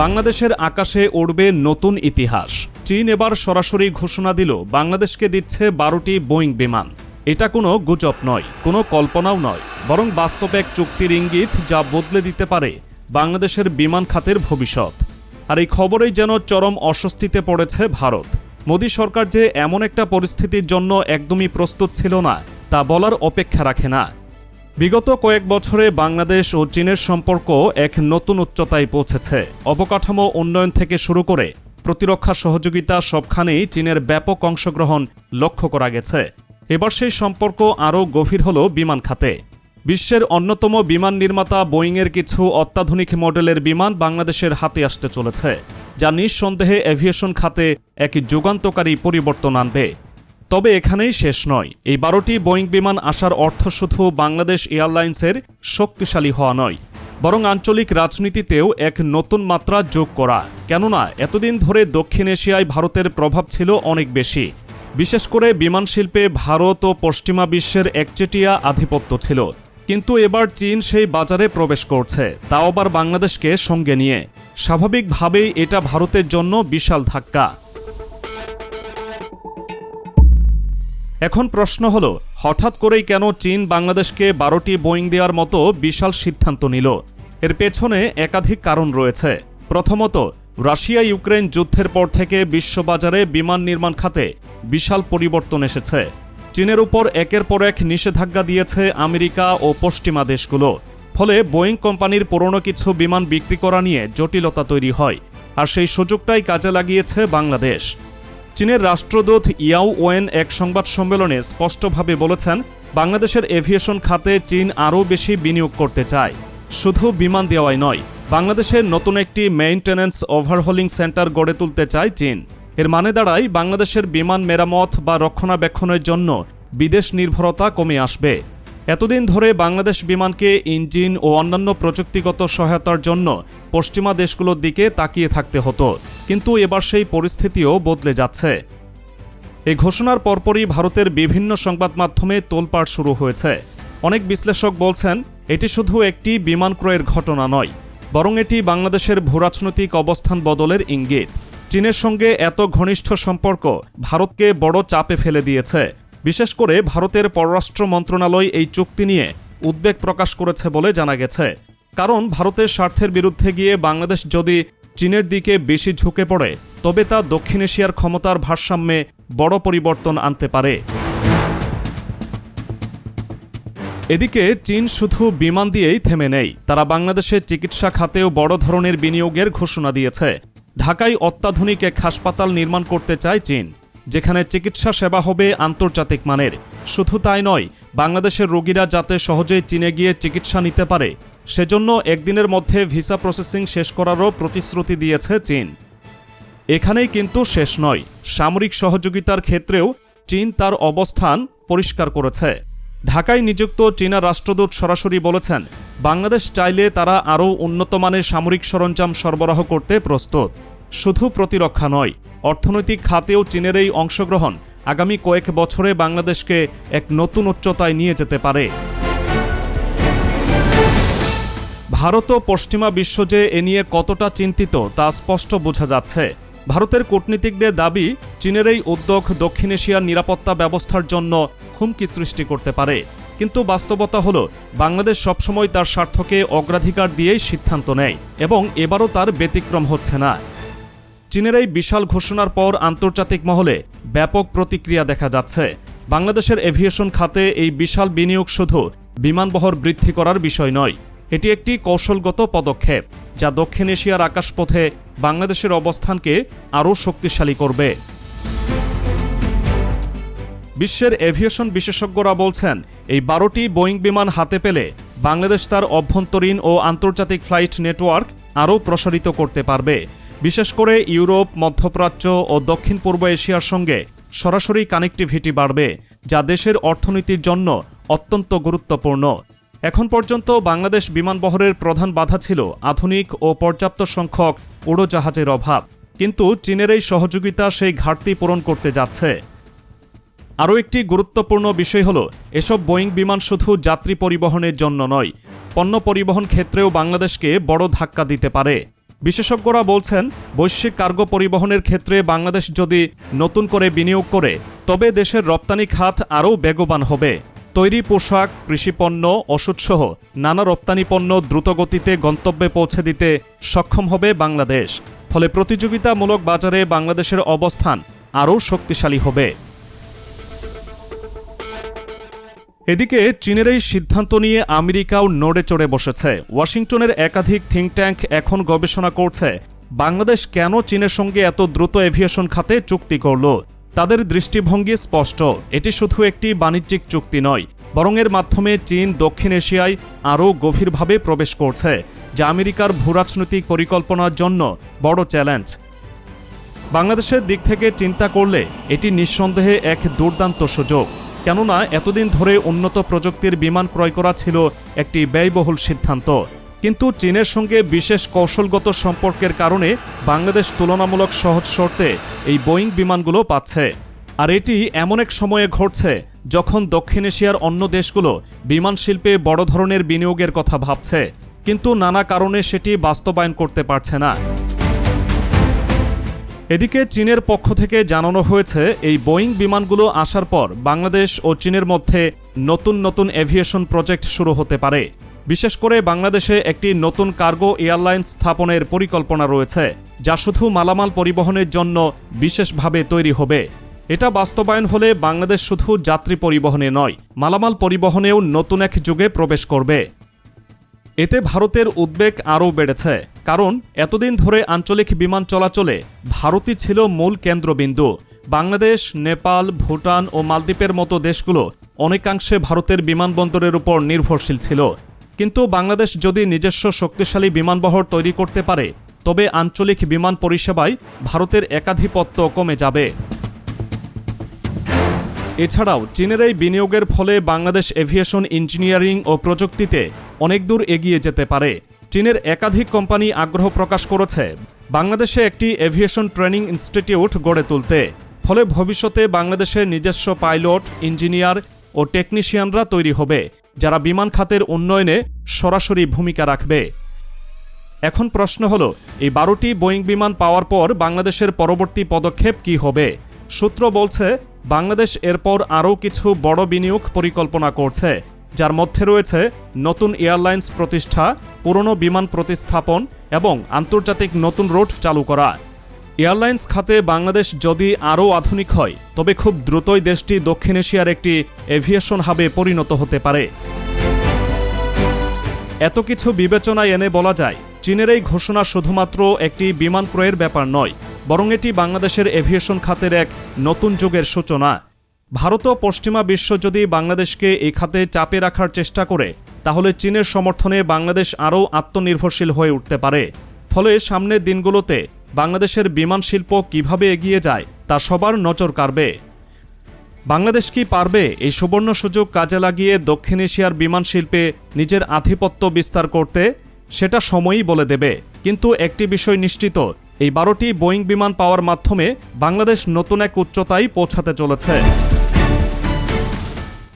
বাংলাদেশের আকাশে উড়বে নতুন ইতিহাস। চীন এবার সরাসরি ঘোষণা দিল, বাংলাদেশকে দিচ্ছে বারোটি বোয়িং বিমান। এটা কোনো গুজব নয়, কোনো কল্পনাও নয়, বরং বাস্তব এক চুক্তির ইঙ্গিত যা বদলে দিতে পারে বাংলাদেশের বিমান খাতের ভবিষ্যৎ। আর এই খবরেই যেন চরম অস্বস্তিতে পড়েছে ভারত। মোদী সরকার যে এমন একটা পরিস্থিতির জন্য একদমই প্রস্তুত ছিল না, তা বলার অপেক্ষা রাখে না। বিগত কয়েক বছরে বাংলাদেশ ও চীনের সম্পর্ক এক নতুন উচ্চতায় পৌঁছেছে। অবকাঠামো উন্নয়ন থেকে শুরু করে প্রতিরক্ষা সহযোগিতা সবখানেই চীনের ব্যাপক অংশগ্রহণ লক্ষ্য করা গেছে। এবার সেই সম্পর্ক আরও গভীর হল বিমান খাতে। বিশ্বের অন্যতম বিমান নির্মাতা বোয়িংয়ের কিছু অত্যাধুনিক মডেলের বিমান বাংলাদেশের হাতে আসতে চলেছে, যা নিঃসন্দেহে এভিয়েশন খাতে এক যুগান্তকারী পরিবর্তন আনবে। তবে এখানেই শেষ নয়। এই বারোটি বোয়িং বিমান আসার অর্থ শুধু বাংলাদেশ এয়ারলাইন্সের শক্তিশালী হওয়া নয়, বরং আঞ্চলিক রাজনীতিতেও এক নতুন মাত্রা যোগ করা। কেননা, এতদিন ধরে দক্ষিণ এশিয়ায় ভারতের প্রভাব ছিল অনেক বেশি। বিশেষ করে বিমান শিল্পে ভারত ও পশ্চিমা বিশ্বের একচেটিয়া আধিপত্য ছিল। কিন্তু এবার চীন সেই বাজারে প্রবেশ করছে। তাও আবার বাংলাদেশকে সঙ্গে নিয়ে। স্বাভাবিকভাবেই এটা ভারতের জন্য বিশাল ধাক্কা। এখন প্রশ্ন হলো, হঠাৎ করেই কেন চীন বাংলাদেশকে বারোটি বোয়িং দেওয়ার মতো বিশাল সিদ্ধান্ত নিল? এর পেছনে একাধিক কারণ রয়েছে। প্রথমত রাশিয়া ইউক্রেন যুদ্ধের পর থেকে বিশ্ববাজারে বিমান নির্মাণ খাতে বিশাল পরিবর্তন এসেছে। চীনের উপর একের পর এক নিষেধাজ্ঞা দিয়েছে আমেরিকা ও পশ্চিমা দেশগুলো। ফলে বোয়িং কোম্পানির পুরনো কিছু বিমান বিক্রি করা নিয়ে জটিলতা তৈরি হয়, আর সেই সুযোগটাই কাজে লাগিয়েছে বাংলাদেশ। চীনের রাষ্ট্রদূত ইয়াও ওয়েন এক সংবাদ সম্মেলনে স্পষ্টভাবে বলেছেন, বাংলাদেশের এভিয়েশন খাতে চীন আরও বেশি বিনিয়োগ করতে চায়। শুধু বিমান দেওয়াই নয় বাংলাদেশের নতুন একটি মেইনটেন্যান্স ওভারহোলিং সেন্টার গড়ে তুলতে চায় চীন। এর মানে দাঁড়ায়, বাংলাদেশের বিমান মেরামত বা রক্ষণাবেক্ষণের জন্য বিদেশ নির্ভরতা কমে আসবে। এতদিন ধরে বাংলাদেশ বিমানকে ইঞ্জিন ও অন্যান্য প্রযুক্তিগত সহায়তার জন্য পশ্চিমা দেশগুলোর দিকে তাকিয়ে থাকতে হতো। কিন্তু এবার সেই পরিস্থিতিও বদলে যাচ্ছে। এই ঘোষণার পরপরই ভারতের বিভিন্ন সংবাদ মাধ্যমে তোলপাড় শুরু হয়েছে। অনেক বিশ্লেষক বলছেন, এটি শুধু একটি বিমান ক্রয়ের ঘটনা নয়, বরং এটি বাংলাদেশের ভূরাজনৈতিক অবস্থান বদলের ইঙ্গিত। চীনের সঙ্গে এত ঘনিষ্ঠ সম্পর্ক ভারতকে বড় চাপে ফেলে দিয়েছে। বিশেষ করে ভারতের পররাষ্ট্র মন্ত্রণালয় এই চুক্তি নিয়ে উদ্বেগ প্রকাশ করেছে বলে জানা গেছে। কারণ ভারতের স্বার্থের বিরুদ্ধে গিয়ে বাংলাদেশ যদি চীনের দিকে বেশি ঝুঁকে পড়ে, তবে তা দক্ষিণ এশিয়ার ক্ষমতার ভারসাম্যে বড় পরিবর্তন আনতে পারে। এদিকে চীন শুধু বিমান দিয়েই থেমে নেই, তারা বাংলাদেশের চিকিৎসা খাতেও বড় ধরনের বিনিয়োগের ঘোষণা দিয়েছে। ঢাকায় অত্যাধুনিক এক হাসপাতাল নির্মাণ করতে চায় চীন। যেখানে চিকিৎসা সেবা হবে আন্তর্জাতিক মানের। শুধু তাই নয়, বাংলাদেশের রোগীরা যাতে সহজেই চীনে গিয়ে চিকিৎসা নিতে পারে, সেজন্য একদিনের মধ্যে ভিসা প্রসেসিং শেষ করারও প্রতিশ্রুতি দিয়েছে চীন। এখানেই কিন্তু শেষ নয়, সামরিক সহযোগিতার ক্ষেত্রেও চীন তার অবস্থান পরিষ্কার করেছে। ঢাকায় নিযুক্ত চীনা রাষ্ট্রদূত সরাসরি বলেছেন, বাংলাদেশ চাইলে তারা আরও উন্নতমানের সামরিক সরঞ্জাম সরবরাহ করতে প্রস্তুত। শুধু প্রতিরক্ষা নয়, অর্থনৈতিক খাতেও চীনের এই অংশগ্রহণ আগামী কয়েক বছরে বাংলাদেশকে এক নতুন উচ্চতায় নিয়ে যেতে পারে। ভারত ও পশ্চিমা বিশ্ব যে এ নিয়ে কতটা চিন্তিত তা স্পষ্ট বোঝা যাচ্ছে। ভারতের কূটনীতিকদের দাবি, চীনের এই উদ্যোগ দক্ষিণ এশিয়ার নিরাপত্তা ব্যবস্থার জন্য হুমকি সৃষ্টি করতে পারে। কিন্তু বাস্তবতা হল, বাংলাদেশ সবসময় তার স্বার্থকে অগ্রাধিকার দিয়েই সিদ্ধান্ত নেয় এবং এবারও তার ব্যতিক্রম হচ্ছে না। চীনের এই বিশাল ঘোষণার পর আন্তর্জাতিক মহলে ব্যাপক প্রতিক্রিয়া দেখা যাচ্ছে। বাংলাদেশের এভিয়েশন খাতে এই বিশাল বিনিয়োগ শুধু বিমানবহর বৃদ্ধি করার বিষয় নয়, এটি একটি কৌশলগত পদক্ষেপ, যা দক্ষিণ এশিয়ার আকাশপথে বাংলাদেশের অবস্থানকে আরও শক্তিশালী করবে। বিশ্বের এভিয়েশন বিশেষজ্ঞরা বলছেন, এই বারোটি বোয়িং বিমান হাতে পেলে বাংলাদেশ তার অভ্যন্তরীণ ও আন্তর্জাতিক ফ্লাইট নেটওয়ার্ক আরও প্রসারিত করতে পারবে। বিশেষ করে ইউরোপ, মধ্যপ্রাচ্য ও দক্ষিণ পূর্ব এশিয়ার সঙ্গে সরাসরি কানেক্টিভিটি বাড়বে, যা দেশের অর্থনীতির জন্য অত্যন্ত গুরুত্বপূর্ণ। এখন পর্যন্ত বাংলাদেশ বিমানবহরের প্রধান বাধা ছিল আধুনিক ও পর্যাপ্ত সংখ্যক উড়োজাহাজের অভাব, কিন্তু চীনের এই সহযোগিতা সেই ঘাটতি পূরণ করতে যাচ্ছে। আরও একটি গুরুত্বপূর্ণ বিষয় হল, এসব বোয়িং বিমান শুধু যাত্রী পরিবহনের জন্য নয়, পণ্য পরিবহন ক্ষেত্রেও বাংলাদেশকে বড় ধাক্কা দিতে পারে। বিশেষজ্ঞরা বলছেন, বৈশ্বিক কার্গো পরিবহনের ক্ষেত্রে বাংলাদেশ যদি নতুন করে বিনিয়োগ করে, তবে দেশের রপ্তানি খাত আরও বেগবান হবে। তৈরি পোশাক কৃষিপণ্য ওষুধসহ নানা রপ্তানি পণ্য দ্রুতগতিতে গন্তব্যে পৌঁছে দিতে সক্ষম হবে বাংলাদেশ। ফলে প্রতিযোগিতামূলক বাজারে বাংলাদেশের অবস্থান আরও শক্তিশালী হবে। এদিকে চীনের এই সিদ্ধান্ত নিয়ে আমেরিকাও নড়ে চড়ে বসেছে। ওয়াশিংটনের একাধিক থিঙ্ক ট্যাঙ্ক এখন গবেষণা করছে, বাংলাদেশ কেন চীনের সঙ্গে এত দ্রুত এভিয়েশন খাতে চুক্তি করল? তাদের দৃষ্টিভঙ্গি স্পষ্ট, এটি শুধু একটি বাণিজ্যিক চুক্তি নয়, বরং এর মাধ্যমে চীন দক্ষিণ এশিয়ায় আরও গভীরভাবে প্রবেশ করছে, যা আমেরিকার ভূরাজনৈতিক পরিকল্পনার জন্য বড় চ্যালেঞ্জ। বাংলাদেশের দিক থেকে চিন্তা করলে এটি নিঃসন্দেহে এক দুর্দান্ত সুযোগ। কেননা এতদিন ধরে উন্নত প্রযুক্তির বিমান ক্রয় করা ছিল একটি ব্যয়বহুল সিদ্ধান্ত। কিন্তু চীনের সঙ্গে বিশেষ কৌশলগত সম্পর্কের কারণে বাংলাদেশ তুলনামূলক সহজ শর্তে এই বোয়িং বিমানগুলো পাচ্ছে। আর এটি এমন এক সময়ে ঘটছে যখন দক্ষিণ এশিয়ার অন্য দেশগুলো বিমান শিল্পে বড় ধরনের বিনিয়োগের কথা ভাবছে। কিন্তু নানা কারণে সেটি বাস্তবায়ন করতে পারছে না। এদিকে চীনের পক্ষ থেকে জানানো হয়েছে, এই বোয়িং বিমানগুলো আসার পর বাংলাদেশ ও চীনের মধ্যে নতুন নতুন এভিয়েশন প্রজেক্ট শুরু হতে পারে। বিশেষ করে বাংলাদেশে একটি নতুন কার্গো এয়ারলাইন স্থাপনের পরিকল্পনা রয়েছে, যা শুধু মালামাল পরিবহনের জন্য বিশেষভাবে তৈরি হবে। এটা বাস্তবায়ন হলে বাংলাদেশ শুধু যাত্রী পরিবহনে নয়, মালামাল পরিবহনেও নতুন এক যুগে প্রবেশ করবে। এতে ভারতের উদ্বেগ আরও বেড়েছে। কারণ এতদিন ধরে আঞ্চলিক বিমান চলাচলে ভারতই ছিল মূল কেন্দ্রবিন্দু। বাংলাদেশ, নেপাল, ভুটান ও মালদ্বীপের মতো দেশগুলো অনেকাংশে ভারতের বিমানবন্দরের উপর নির্ভরশীল ছিল। কিন্তু বাংলাদেশ যদি নিজস্ব শক্তিশালী বিমানবহর তৈরি করতে পারে, তবে আঞ্চলিক বিমান পরিষেবায় ভারতের একাধিপত্য কমে যাবে। এছাড়াও চীনের এই বিনিয়োগের ফলে বাংলাদেশ এভিয়েশন ইঞ্জিনিয়ারিং ও প্রযুক্তিতে অনেক দূর এগিয়ে যেতে পারে। চীনের একাধিক কোম্পানি আগ্রহ প্রকাশ করেছে। বাংলাদেশে একটি এভিয়েশন ট্রেনিং ইনস্টিটিউট গড়ে তুলতে। ফলে ভবিষ্যতে বাংলাদেশের নিজস্ব পাইলট, ইঞ্জিনিয়ার ও টেকনিশিয়ানরা তৈরি হবে, যারা বিমান খাতের উন্নয়নে সরাসরি ভূমিকা রাখবে। এখন প্রশ্ন হলো, এই বারোটি বোয়িং বিমান পাওয়ার পর বাংলাদেশের পরবর্তী পদক্ষেপ কি হবে? সূত্র বলছে, বাংলাদেশ এরপর আরও কিছু বড় বিনিয়োগ পরিকল্পনা করছে, যার মধ্যে রয়েছে নতুন এয়ারলাইন্স প্রতিষ্ঠা পুরনো বিমান প্রতিস্থাপন এবং আন্তর্জাতিক নতুন রোড চালু করা। এয়ারলাইন্স খাতে বাংলাদেশ যদি আরও আধুনিক হয়, তবে খুব দ্রুতই দেশটি দক্ষিণ এশিয়ার একটি এভিয়েশন হাবে পরিণত হতে পারে। এত কিছু বিবেচনায় এনে বলা যায়, চীনের এই ঘোষণা শুধুমাত্র একটি বিমান ক্রয়ের ব্যাপার নয়, বরং এটি বাংলাদেশের এভিয়েশন খাতের এক নতুন যুগের সূচনা। ভারত ও পশ্চিমা বিশ্ব যদি বাংলাদেশকে এই খাতে চাপে রাখার চেষ্টা করে তাহলে চীনের সমর্থনে বাংলাদেশ আরও আত্মনির্ভরশীল হয়ে উঠতে পারে। ফলে সামনের দিনগুলোতে বাংলাদেশের বিমান শিল্প কীভাবে এগিয়ে যায় তা সবার নজর কাড়বে। বাংলাদেশ কি পারবে এই সুবর্ণ সুযোগ কাজে লাগিয়ে দক্ষিণ এশিয়ার বিমান শিল্পে নিজের আধিপত্য বিস্তার করতে? সেটা সময়ই বলে দেবে। কিন্তু একটি বিষয় নিশ্চিত, এই বারোটি বোয়িং বিমান পাওয়ার মাধ্যমে বাংলাদেশ নতুন এক উচ্চতায় পৌঁছাতে চলেছে।